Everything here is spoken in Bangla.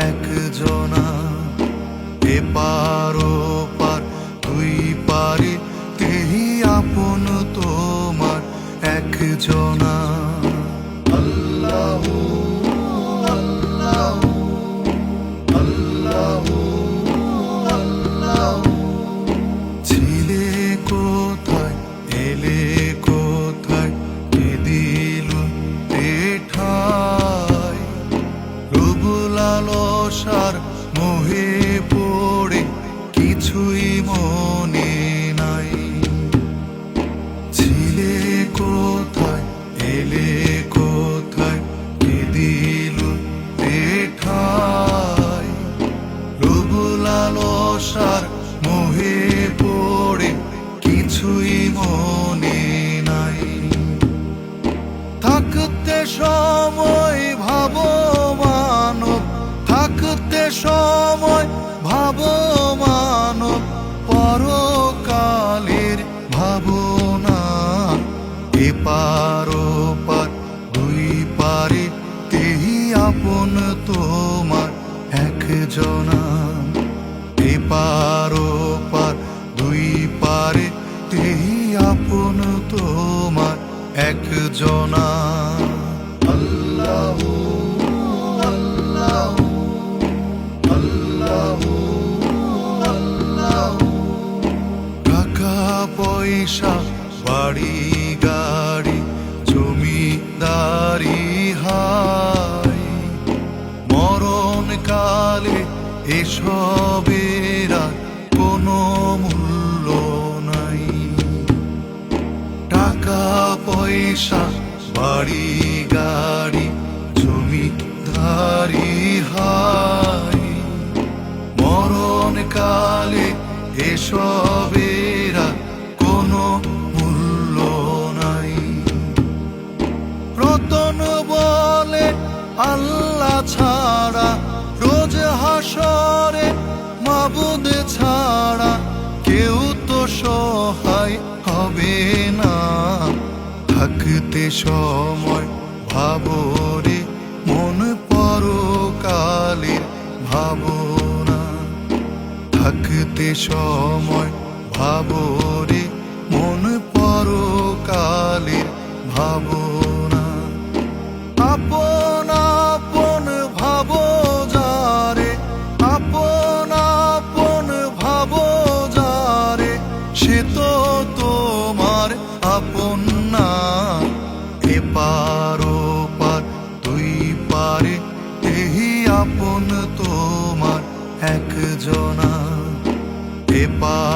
একজনা এ ও পার সময় ভাবো মানব পরকালের ভাবনা। এ পারো পার দুই পারে তেহি আপন তোমার একজনা। এ পারো পার দুই পারে তেহি আপন তোমার একজনা। পয়সা বাড়ি, গাড়ি, জমিদারি হাই। মরণ কালে কোনো মূল্য নাই। টাকা, পয়সা, বাড়ি, গাড়ি, জমিদারি হাই। মরণ কালে এসবের রতন বলে, আল্লাহ ছাড়া, রোজ হাসরে মাবুদ ছাড়া কেউ তো সহায় হবে না। থাকতে সময় ভাবরে, মন পরকালের ভাবনা। থাকতে সময় ভাবরে, মন পরকালের ভাবনা। আপন আপন ভাবো যারে, আপন আপন ভাবো যারে, সে তো তোমার আপন না। এ পার তুই পারে তেহি আপন তোমার একজনা। এ পার